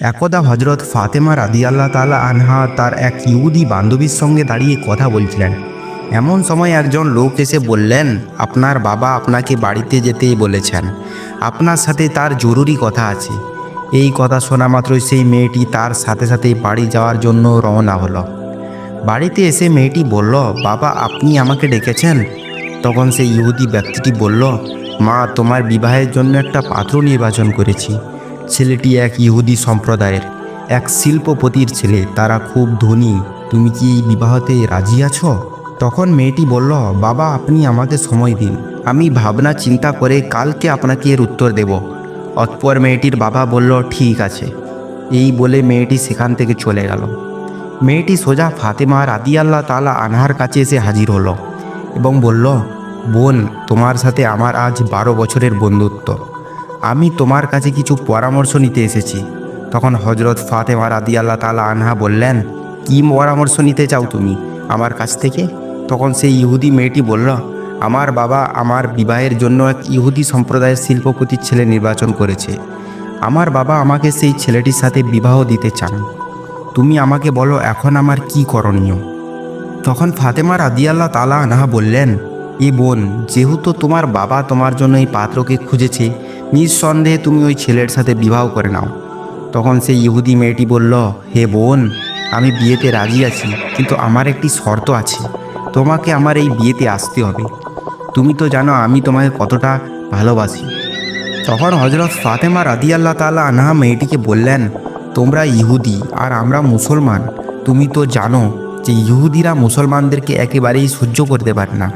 একদা হজরত ফাতেমা রাদিয়াল্লাহ তালা আনহা তার এক ইহুদি বান্ধবীর সঙ্গে দাঁড়িয়ে কথা বলছিলেন। এমন সময় একজন লোক এসে বললেন, আপনার বাবা আপনাকে বাড়িতে যেতে বলেছেন। আপনার সাথে তার জরুরি কথা আছে। এই কথা শোনা মাত্রই সেই মেয়েটি তার সাথে সাথে বাড়ি যাওয়ার জন্য রওনা হলো। বাড়িতে এসে মেয়েটি বলল, বাবা, আপনি আমাকে ডেকেছেন? তখন সেই ইহুদি ব্যক্তিটি বলল, মা, তোমার বিবাহের জন্য একটা পাত্র নির্বাচন করেছি। ছেলেটি এক ইহুদি সম্প্রদায়ের এক শিল্পপতির ছেলে। তারা খুব ধনী। তুমি কি বিবাহতে রাজি আছো? তখন মেয়েটি বলল, বাবা, আপনি আমাকে সময় দিন। আমি ভাবনা চিন্তা করে কালকে আপনাকে এর উত্তর দেব। অতপর মেয়েটির বাবা বলল, ঠিক আছে। এই বলে মেয়েটি সেখান থেকে চলে গেল। মেয়েটি সোজা ফাতেমা রাদিয়াল্লাহ তালা আনহার কাছে এসে হাজির হলো এবং বলল, বোন, তোমার সাথে আমার আজ বারো বছরের বন্ধুত্ব। আমি তোমার কাছে কিছু পরামর্শ নিতে এসেছি। তখন হজরত ফাতেমা রাদিয়াল্লাহ তালা আনহা বললেন, কি পরামর্শ নিতে চাও তুমি আমার কাছ থেকে? তখন সেই ইহুদি মেয়েটি বলল, আমার বাবা আমার বিবাহের জন্য এক ইহুদি সম্প্রদায়ের শিল্পপতির ছেলে নির্বাচন করেছে। আমার বাবা আমাকে সেই ছেলেটির সাথে বিবাহ দিতে চান। তুমি আমাকে বলো এখন আমার কি করণীয়? তখন ফাতেমা রাদিয়াল্লাহ তালা আনহা বললেন, এ বোন, যেহেতু তোমার বাবা তোমার জন্য এই পাত্রকে খুঁজেছে নিঃসন্দেহে তুমি ওই ছেলের সাথে বিবাহ করে নাও। তখন সেই ইহুদি মেয়েটি বলল, হে বোন, আমি বিয়েতে রাজি আছি, কিন্তু আমার একটি শর্ত আছে। তোমাকে আমার এই বিয়েতে আসতে হবে। তুমি তো জানো আমি তোমাকে কতটা ভালোবাসি। তখন হজরত ফাতেমা রাদি আল্লাহ তালা আনহা মেয়েটিকে বললেন, তোমরা ইহুদি আর আমরা মুসলমান, তুমি তো জানো যে ইহুদিরা মুসলমানদেরকে একেবারেই সহ্য করতে পারে না।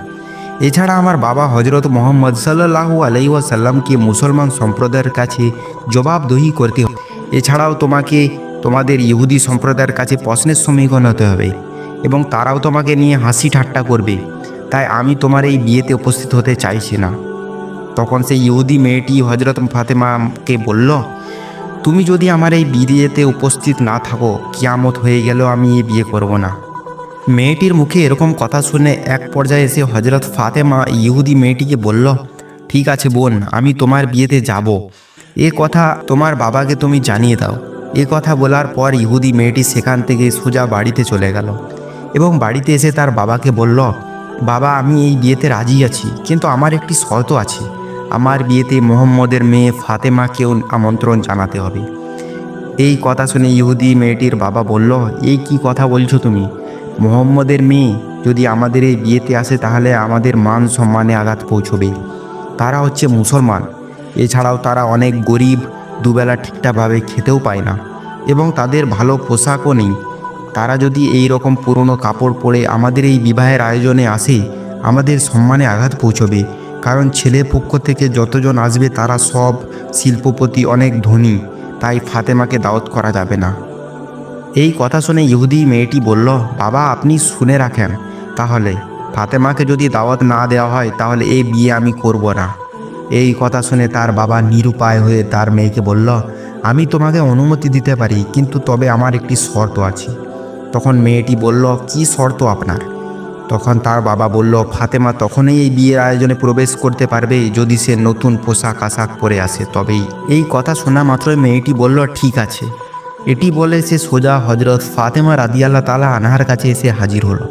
এছাড়া আমার বাবা হজরত মোহাম্মদ সাল্লাহু আলাইসাল্লামকে মুসলমান সম্প্রদায়ের কাছে জবাবদহি করতে হবে। এছাড়াও তোমাকে, তোমাদের ইহুদি সম্প্রদায়ের কাছে প্রশ্নের সম্মুখীন হতে হবে এবং তারাও তোমাকে নিয়ে হাসি ঠাট্টা করবে। তাই আমি তোমার এই বিয়েতে উপস্থিত হতে চাইছি না। তখন সেই ইহুদি মেয়েটি হজরত ফাতেমাকে বলল, তুমি যদি আমার এই বিয়েতে উপস্থিত না থাকো, কিয়ামত হয়ে গেলেও আমি এই বিয়ে করব না। মেয়েটির মুখে এরকম কথা শুনে এক পর্যায়ে এসে হজরত ফাতেমা ইহুদি মেয়েটিকে বলল, ঠিক আছে বোন, আমি তোমার বিয়েতে যাব। এ কথা তোমার বাবাকে তুমি জানিয়ে দাও। এ কথা বলার পর ইহুদি মেয়েটি সেখান থেকে সোজা বাড়িতে চলে গেল এবং বাড়িতে এসে তার বাবাকে বলল, বাবা, আমি এই বিয়েতে রাজি আছি, কিন্তু আমার একটি শর্ত আছে। আমার বিয়েতে মোহাম্মদের মেয়ে ফাতেমাকেও আমন্ত্রণ জানাতে হবে। এই কথা শুনে ইহুদি মেয়েটির বাবা বলল এই কি কথা বলছো তুমি? মোহাম্মদের মেয়ে যদি আমাদের এই বিয়েতে আসে, তাহলে আমাদের মান সম্মানে আঘাত পৌঁছবে। তারা হচ্ছে মুসলমান। এছাড়াও তারা অনেক গরিব, দুবেলা ঠিকঠাকভাবে খেতেও পায় না। এবং তাদের ভালো পোশাকও নেই। তারা যদি এই রকম পুরনো কাপড় পরে আমাদের এই বিবাহের আয়োজনে আসে, আমাদের সম্মানে আঘাত পৌঁছবে। কারণ ছেলে পক্ষ থেকে যতজন আসবে, তারা সব শিল্পপতি অনেক ধনী। তাই ফাতেমাকে দাওয়াত করা যাবে না। এই কথা শুনে ইহুদি মেয়েটি বলল, বাবা, আপনি শুনে রাখেন। তাহলে ফাতেমাকে যদি দাওয়াত না দেওয়া হয়, তাহলে এই বিয়ে আমি করব না। এই কথা শুনে তার বাবা নিরুপায় হয়ে তার মেয়েকে বলল, আমি তোমাকে অনুমতি দিতে পারি, কিন্তু তবে আমার একটি শর্ত আছে। তখন মেয়েটি বলল, কি শর্ত আপনার? তখন তার বাবা বলল, ফাতেমা তখনই এই বিয়ের আয়োজনে প্রবেশ করতে পারবে, যদি সে নতুন পোশাক আশাক পরে আসে। তবেই এই কথা শোনা মাত্রই মেয়েটি বলল, ঠিক আছে। এটি বলে সে সোজা হজরত ফাতেমা রাদিয়াল্লাহ তালা আনহার কাছে এসে হাজির হলো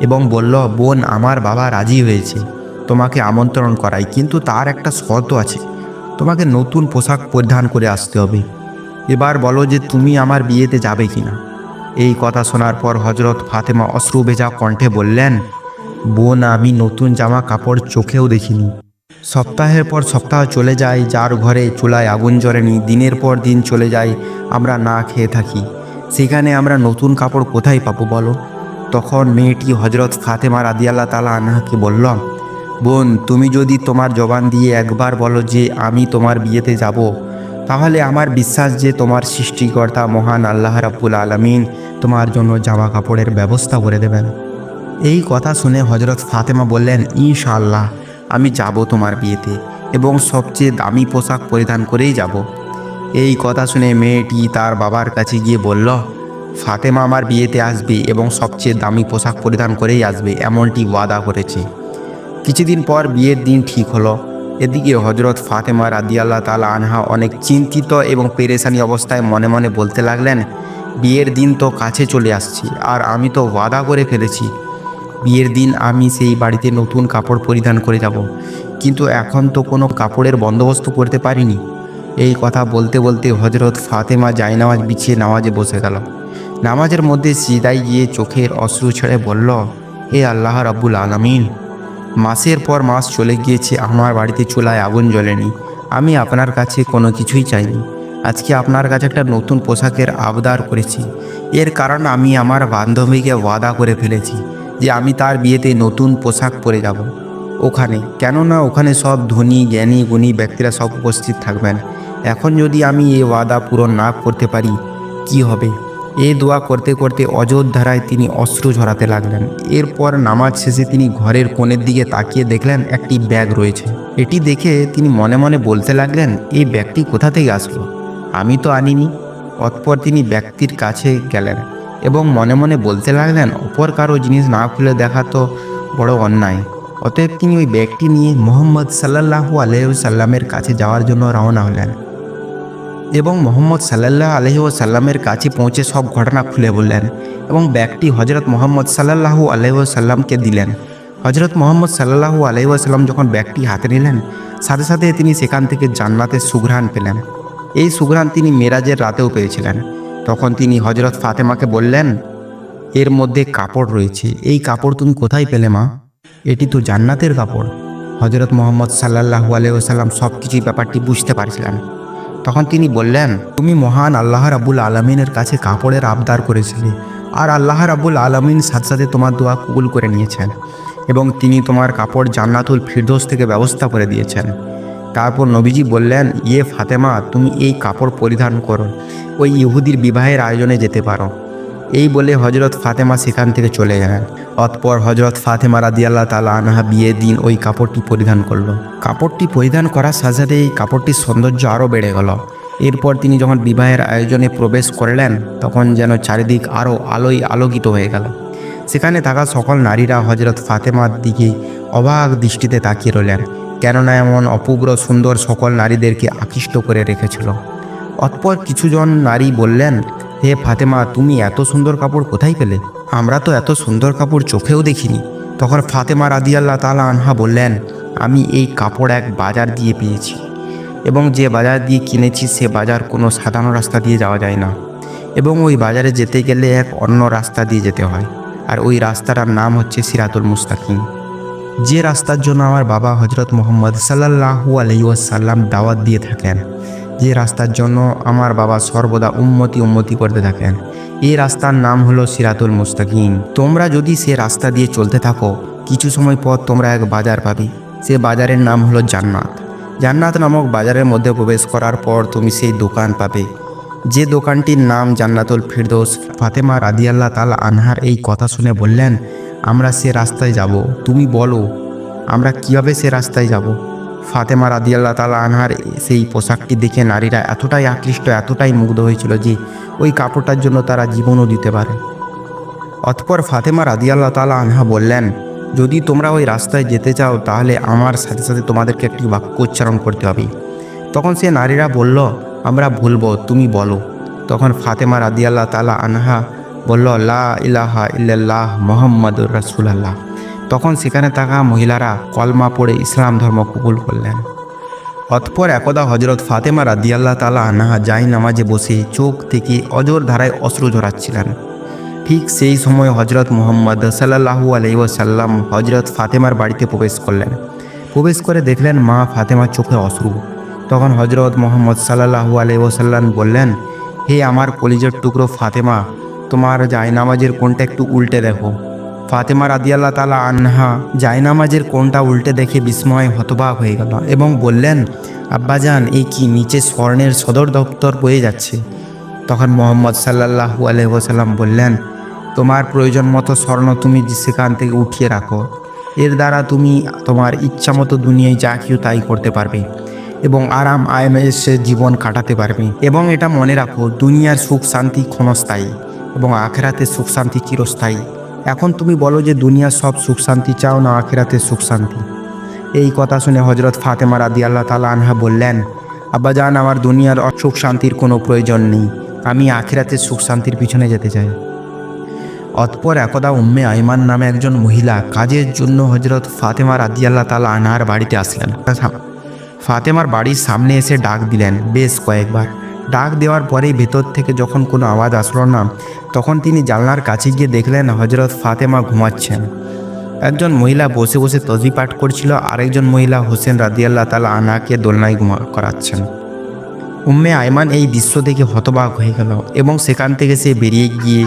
এবং বলল, বোন, আমার বাবা রাজি হয়েছে। তোমাকে আমন্ত্রণ করাই, কিন্তু তার একটা শর্ত আছে। তোমাকে নতুন পোশাক পরিধান করে আসতে হবে। এবার বলো যে তুমি আমার বিয়েতে যাবে কি না এই কথা শোনার পর হজরত ফাতেমা অশ্রু ভেজা কণ্ঠে বললেন, বোন, আমি নতুন জামা কাপড় চোখেও দেখিনি। সপ্তাহের পর সপ্তাহ চলে যায়, যার ঘরে চুলায় আগুন জ্বলেনি, দিনের পর দিন চলে যায়, আমরা না খেয়ে থাকি। সেখানে আমরা নতুন কাপড় কোথায় পাবো বলো? তখন মেয়েটি হজরত ফাতেমা রাদিয়াল্লাহ তালা আনহাকে বলল, বোন, তুমি যদি তোমার জবান দিয়ে একবার বলো যে আমি তোমার বিয়েতে যাব, তাহলে আমার বিশ্বাস যে তোমার সৃষ্টিকর্তা মহান আল্লাহ রাব্বুল আলমিন তোমার জন্য জামা কাপড়ের ব্যবস্থা করে দেবেন। এই কথা শুনে হজরত ফাতেমা বললেন, ইনশাআল্লাহ। আমি যাব তোমার বিয়েতে এবং সবচেয়ে দামি পোশাক পরিধান করেই যাব। এই কথা শুনে মেয়েটি তার বাবার কাছে গিয়ে বলল, ফাতেমা আমার বিয়েতে আসবে এবং সবচেয়ে দামি পোশাক পরিধান করেই আসবে, এমনটি ওয়াদা করেছে। কিছুদিন পর বিয়ের দিন ঠিক হলো। এদিকে হজরত ফাতেমা রাদিয়াল্লাহ তালা আনহা অনেক চিন্তিত এবং পেরেশানি অবস্থায় মনে মনে বলতে লাগলেন, বিয়ের দিন তো কাছে চলে আসছি, আর আমি তো ওয়াদা করে ফেলেছি। বিয়ের দিন আমি সেই বাড়িতে নতুন কাপড় পরিধান করে যাব। কিন্তু এখন তো কোনো কাপড়ের বন্দোবস্ত করতে পারিনি। এই কথা বলতে বলতে হজরত ফাতেমা জায়নামাজ বিছিয়ে নামাজে বসে গেল। নামাজের মধ্যে সিদাই গিয়ে চোখের অশ্রু ছেড়ে বলল, হে আল্লাহ রাব্বুল আলামিন, মাসের পর মাস চলে গিয়েছে, আমার বাড়িতে চুলায় আগুন জ্বলেনি। আমি আপনার কাছে কোনো কিছুই চাইনি। আজকে আপনার কাছে একটা নতুন পোশাকের আবদার করেছি। এর কারণ আমি আমার বান্ধবীকে ওয়াদা করে ফেলেছি। যে আমি তার বিয়েতে নতুন পোশাক পরে যাব। ওখানে, কেননা ওখানে সব ধনী, জ্ঞানী, গুণী ব্যক্তিরা সব উপস্থিত থাকবেন এখন যদি আমি এ ওয়াদা পূরণ না করতে পারি, কি হবে? এ দোয়া করতে করতে অযোধ্যারায় তিনি অস্ত্র ঝরাতে লাগলেন। এরপর নামাজ শেষে তিনি ঘরের কোণের দিকে তাকিয়ে দেখলেন একটি ব্যাগ রয়েছে। এটি দেখে তিনি মনে মনে বলতে লাগলেন, এই ব্যাগটি কোথা থেকে আসলো? আমি তো আনিনি। অতপর তিনি ব্যক্তির কাছে গেলেন। এবং মনে মনে বলতে লাগলেন অপর কারও জিনিস না খুলে দেখা তো বড় অন্যায়। অতএব তিনি ওই ব্যাগটি নিয়ে মোহাম্মদ সাল্লাহু আলহামের কাছে যাওয়ার জন্য রওনা হলেন এবং মোহাম্মদ সাল্লাহ আলহি সাল্লামের কাছে পৌঁছে সব ঘটনা খুলে বললেন এবং ব্যাগটি হজরত মোহাম্মদ সাল্লাহু আলহি সাল্লামকে দিলেন। হজরত মোহাম্মদ সাল্লাহু আলহি যখন ব্যাগটি হাতে নিলেন, সাথে সাথে তিনি সেখান থেকে জান্নাতের সুঘ্রাণ পেলেন। এই সুঘ্রাণ তিনি মেরাজের রাতেও পেয়েছিলেন। তখন তিনি হজরত ফাতেমাকে বললেন, এর মধ্যে কাপড় রয়েছে। এই কাপড় তুমি কোথায় পেলে মা? এটি তো জান্নাতের কাপড়। হজরত মোহাম্মদ সাল্লাহু আলহিসাল্লাম সব কিছুই ব্যাপারটি বুঝতে পারছিলেন। তখন তিনি বললেন, তুমি মহান আল্লাহ রাবুল আলমিনের কাছে কাপড়ের আবদার করেছিলে আর আল্লাহ রাবুল আলমিন সাথে সাথে তোমার দোয়া কবুল করে নিয়েছেন এবং তিনি তোমার কাপড় জান্নাতুল ফিরদোস থেকে ব্যবস্থা করে দিয়েছেন। তারপর নবীজি বললেন ইয়ে ফাতেমা, তুমি এই কাপড় পরিধান করো। ওই ইহুদির বিবাহের আয়োজনে যেতে পারো। এই বলে হজরত ফাতেমা সেখান থেকে চলে গেলেন অতপর হজরত ফাতেমা রাদিয়াল্লাহ তালা আনহা বিয়ের দিন ওই কাপড়টি পরিধান করল। কাপড়টি পরিধান করার সাথে সাথে এই কাপড়টির সৌন্দর্য আরও বেড়ে গেল। এরপর তিনি যখন বিবাহের আয়োজনে প্রবেশ করলেন, তখন যেন চারিদিক আরও আলোয় আলোকিত হয়ে গেল। সেখানে থাকা সকল নারীরা হজরত ফাতেমার দিকে অবাক দৃষ্টিতে তাকিয়ে রইলেন। কেননা এমন অপূর্ব সুন্দর সকল নারীদেরকে আকৃষ্ট করে রেখেছিল। অতপর কিছুজন নারী বললেন, হে ফাতেমা, তুমি এত সুন্দর কাপড় কোথায় পেলে? আমরা তো এত সুন্দর কাপড় চোখেও দেখিনি। তখন ফাতেমা রাদিয়াল্লাহ তালা আনহা বললেন, আমি এই কাপড় এক বাজার দিয়ে পেয়েছি এবং যে বাজার দিয়ে কিনেছি সে বাজার কোনো সাধারণ রাস্তা দিয়ে যাওয়া যায় না এবং ওই বাজারে যেতে গেলে এক অন্য রাস্তা দিয়ে যেতে হয়। আর ওই রাস্তাটার নাম হচ্ছে সিরাতুল মুস্তাকিম। যে রাস্তার জন্য আমার বাবা হজরত মোহাম্মদ সাল্লাহু আলহিউসাল্লাম দাওয়াত দিয়ে থাকেন, যে রাস্তার জন্য আমার বাবা সর্বদা উন্মতি উন্মতি করতে থাকেন, এই রাস্তার নাম হলো সিরাতুল মুস্তাকিম। তোমরা যদি সে রাস্তা দিয়ে চলতে থাকো, কিছু সময় পর তোমরা এক বাজার পাবে। সে বাজারের নাম হলো জান্নাত। জান্নাত নামক বাজারের মধ্যে প্রবেশ করার পর তুমি সেই দোকান পাবে। যে দোকানটির নাম জান্নাতুল ফিরদোস ফাতেমা রাদিয়াল্লাহ তালা আনহার এই কথা শুনে বললেন আমরা সে রাস্তায় যাব। তুমি বলো, আমরা কীভাবে সে রাস্তায় যাব? ফাতেমা রাদিয়াল্লাহ তালা আনহার সেই পোশাকটি দেখে নারীরা এতটাই আকৃষ্ট, এতটাই মুগ্ধ হয়েছিল যে ওই কাপড়টার জন্য তারা জীবনও দিতে পারে। অতপর ফাতেমা রাদিয়াল্লাহ তালা আনহা বললেন, যদি তোমরা ওই রাস্তায় যেতে চাও, তাহলে আমার সাথে সাথে তোমাদেরকে একটি বাক্য উচ্চারণ করতে হবে। তখন সে নারীরা বলল, আমরা ভুলবো, তুমি বলো। তখন ফাতেমা রাদিয়াল্লাহ তালা আনহা বলল, লা ইলাহা ইল্লাল্লাহ মোহাম্মদুর রাসুলাল্লাহ। তখন সেখানে থাকা মহিলারা কলমা পড়ে ইসলাম ধর্ম কবুল করলেন। অতপর একদা হজরত ফাতেমা রাদিয়াল্লাহ তালা আনহা যাই নামাজে বসে চোখ থেকে অজর ধারায় অশ্রু ঝরাচ্ছিলেন। ঠিক সেই সময় হজরত মোহাম্মদ সাল্লাহু আলহিসাল্লাম হজরত ফাতেমার বাড়িতে প্রবেশ করলেন। প্রবেশ করে দেখলেন মা ফাতেমার চোখে অশ্রু। তখন হজরত মোহাম্মদ সাল্লাহু আলহিসাল্লাম বললেন, হে আমার কলিজের টুকরো ফাতেমা তোমার জায়নামাজের কোনটা একটু উল্টে দেখো। ফাতেমা রাদিয়াল্লাহ তালা আনহা জায়নামাজের কোনটা উল্টে দেখে বিস্ময় হতবাক হয়ে গেল এবং বললেন, আব্বাজান, এই কি নিচে স্বর্ণের সদর দপ্তর বয়ে যাচ্ছে? তখন মোহাম্মদ সাল্লাহু আলহিহাসাল্লাম বললেন, তোমার প্রয়োজন মতো স্বর্ণ তুমি সেখান থেকে উঠিয়ে রাখো। এর দ্বারা তুমি তোমার ইচ্ছা মতো দুনিয়ায় যা কেউ তাই করতে পারবে এবং আরাম আয়মেসে জীবন কাটাতে পারবে। এবং এটা মনে রাখো, দুনিয়ার সুখ শান্তি ক্ষণস্থায়ী। এবং আখেরাতের সুখ শান্তি চিরস্থায়ী। এখন তুমি বলো যে দুনিয়ার সব সুখ শান্তি চাও না আখেরাতে সুখ শান্তি? এই কথা শুনে হজরত ফাতেমা রাদি আল্লাহ তালা আনহা বললেন আব্বাজান আমার দুনিয়ার সুখ শান্তির কোনো প্রয়োজন নেই। আমি আখেরাতে সুখ শান্তির পিছনে যেতে চাই। অতপর একদা উম্মে আইমান নামে একজন মহিলা কাজের জন্য হজরত ফাতেমা রাদি আল্লাহ তালা আনহার বাড়িতে আসলেন। ফাতেমার বাড়ির সামনে এসে ডাক দিলেন, বেশ কয়েকবার। ডাক দেওয়ার পরেই ভেতর থেকে যখন কোনো আওয়াজ আসলো না, তখন তিনি জানলার কাছে গিয়ে দেখলেন হজরত ফাতেমা ঘুমাচ্ছেন। একজন মহিলা বসে বসে তসবি পাঠ করছিল, আরেকজন মহিলা হোসেন রাদিয়াল্লাহ তালা আনাকে দোলনায় ঘুমা করাচ্ছেন। উম্মে আয়মান এই দৃশ্য দেখে হতবাক হয়ে গেল এবং সেখান থেকে সে বেরিয়ে গিয়ে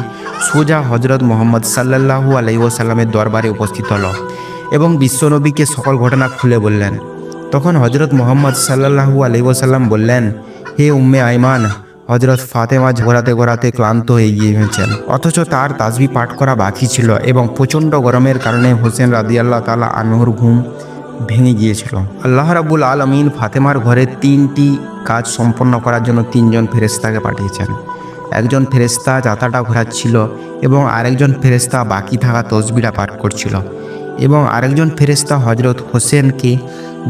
সোজা হজরত মোহাম্মদ সাল্লাল্লাহু আলাইসাল্লামের দরবারে উপস্থিত হলো এবং বিশ্বনবীকে সকল ঘটনা খুলে বললেন। তখন হজরত মোহাম্মদ সাল্লাল্লাহু আলাইসাল্লাম বললেন হে উম্মে আইমান হজরত ফাতেমা ঘোরাতে ঘোরাতে ক্লান্ত হয়ে গিয়েছেন। অথচ তার তাজবি পাঠ করা বাকি ছিল এবং প্রচণ্ড গরমের কারণে হোসেন রাদিয়াল্লাহ তালা আনহুর ঘুম ভেঙে গিয়েছিল। আল্লাহ রাবুল আলমিন ফাতেমার ঘরে তিনটি কাজ সম্পন্ন করার জন্য তিনজন ফেরেস্তাকে পাঠিয়েছেন। একজন ফেরেস্তা যাতাটা ঘোরাচ্ছিল এবং আরেকজন ফেরেস্তা বাকি থাকা তসবিরা পাঠ করছিল। এবং আরেকজন ফেরেস্তা হজরত হোসেনকে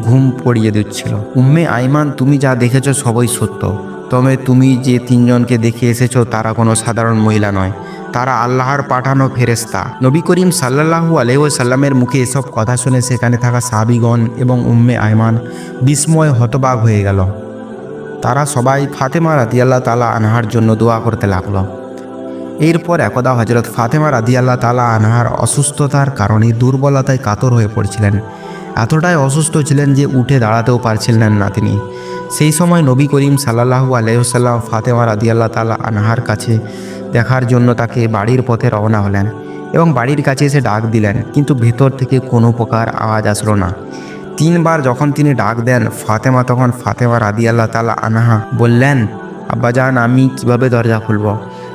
ঘুম পড়িয়ে দিচ্ছিল। উম্মে আইমান, তুমি যা দেখেছ সবই সত্য। তবে তুমি যে তিনজনকে দেখে এসেছ, তারা কোনো সাধারণ মহিলা নয়। তারা আল্লাহর পাঠানো ফেরেস্তা নবী করিম সাল্লাহু আলহ্লামের মুখে এসব কথা শুনে সেখানে থাকা সাহাবিগণ এবং উম্মে আয়মান বিস্ময় হতবাক হয়ে গেল। তারা সবাই ফাতেমা রাদিয়াল্লাহ তালা আনহার জন্য দোয়া করতে লাগল। এরপর একদা হজরত ফাতেমা রাদিয়াল্লাহ তালা আনহার অসুস্থতার কারণে দুর্বলতায় কাতর হয়ে পড়ছিলেন। এতটাই অসুস্থ ছিলেন যে উঠে দাঁড়াতেও পারছিলেন না তিনি। সেই সময় নবী করিম সাল্লাহু আলহিসাল্লাম ফাতেমা রাদিয়াল্লাহ তালা আনহার কাছে দেখার জন্য তাকে বাড়ির পথে রওনা হলেন এবং বাড়ির কাছে এসে ডাক দিলেন, কিন্তু ভেতর থেকে কোনো প্রকার আওয়াজ আসলো না। তিনবার যখন তিনি ডাক দেন, ফাতেমা তখন ফাতেমা রাদিয়াল্লাহ তালা আনহা বললেন আব্বাজান আমি কীভাবে দরজা খুলব?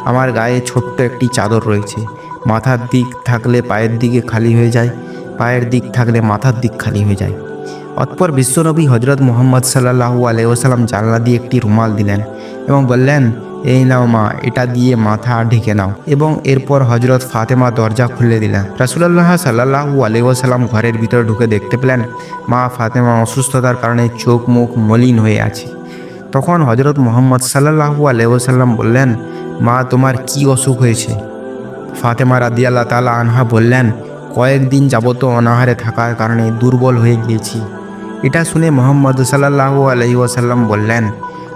আমার গায়ে ছোট্ট একটি চাদর রয়েছে। মাথার দিক থাকলে পায়ের দিকে খালি হয়ে যায়, পায়ের দিক থাকলে মাথার দিক খালি হয়ে যায়। অতপর বিশ্বনবী হজরত মোহাম্মদ সাল্লাহু আলাইসাল্লাম জানলা দিয়ে একটি রুমাল দিলেন এবং বললেন, এই নাও মা, এটা দিয়ে মাথা ঢেকে নাও। এবং এরপর হজরত ফাতেমা দরজা খুলে দিলেন। রাসুলাল্লাহ সাল্লাহু আলাইসাল্লাম ঘরের ভিতরে ঢুকে দেখতে পেলেন, মা ফাতেমা অসুস্থতার কারণে চোখ মুখ মলিন হয়ে আছে। তখন হজরত মোহাম্মদ সাল্লাহু আলাইসাল্লাম বললেন মা, তোমার কি অসুখ হয়েছে? ফাতেমা রাদিয়াল্লাহ তালা আনহা বললেন কয়েকদিন যাবত অনাহারে থাকার কারণে দুর্বল হয়ে গিয়েছি। এটা শুনে মোহাম্মদ সাল্লাহু আলহি ওয়াসাল্লাম বললেন,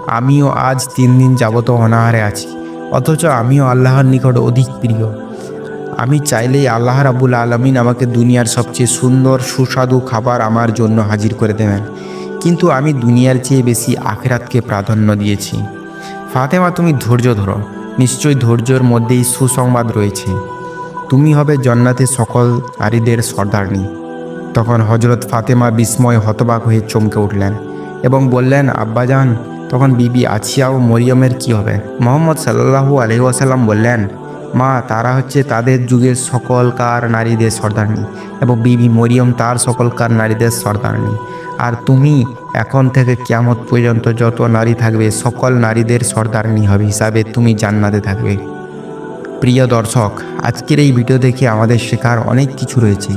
আমিও আজ তিন দিন যাবত অনাহারে আছি, অথচ আমিও আল্লাহর নিকট অধিক প্রিয়। আমি চাইলেই আল্লাহ রাবুল আলমিন আমাকে দুনিয়ার সবচেয়ে সুন্দর, সুস্বাদু খাবার আমার জন্য হাজির করে দেবেন। কিন্তু আমি দুনিয়ার চেয়ে বেশি আখেরাতকে প্রাধান্য দিয়েছি। ফাতেমা, তুমি ধৈর্য ধরো। নিশ্চয়ই ধৈর্যর মধ্যেই সুসংবাদ রয়েছে। তুমি হবে জন্নাতে সকল নারীদের সর্দারনি। তখন হজরত ফাতেমা বিস্ময় হতবাক হয়ে চমকে উঠলেন এবং বললেন, আব্বাজান, তখন বিবি আছিয়া ও মরিয়মের কি হবে? মোহাম্মদ সাল্লাহু আলহি আসাল্লাম বললেন, মা, তারা হচ্ছে তাদের যুগের সকলকার নারীদের সর্দারনি এবং বিবি মরিয়ম তার সকলকার নারীদের সর্দারনি। আর তুমি এখন থেকে কিয়ামত পর্যন্ত যত নারী থাকবে, সকল নারীদের সর্দারনি হবে হিসাবে তুমি জান্নাতে থাকবে। প্রিয় দর্শক, আজকের এই ভিডিও দেখে আমাদের শেখার অনেক কিছু রয়েছে,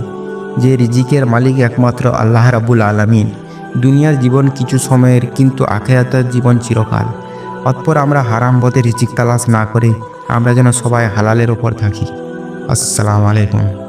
যে রিজিকের মালিক একমাত্র আল্লাহ রাবুল আলমিন। দুনিয়ার জীবন কিছু সময়ের কিন্তু আখেরাতের জীবন চিরকাল। অতপর আমরা হারাম পথে রিজিক তালাশ না করে আমরা যেন সবাই হালালের ওপর থাকি। আসসালামু আলাইকুম।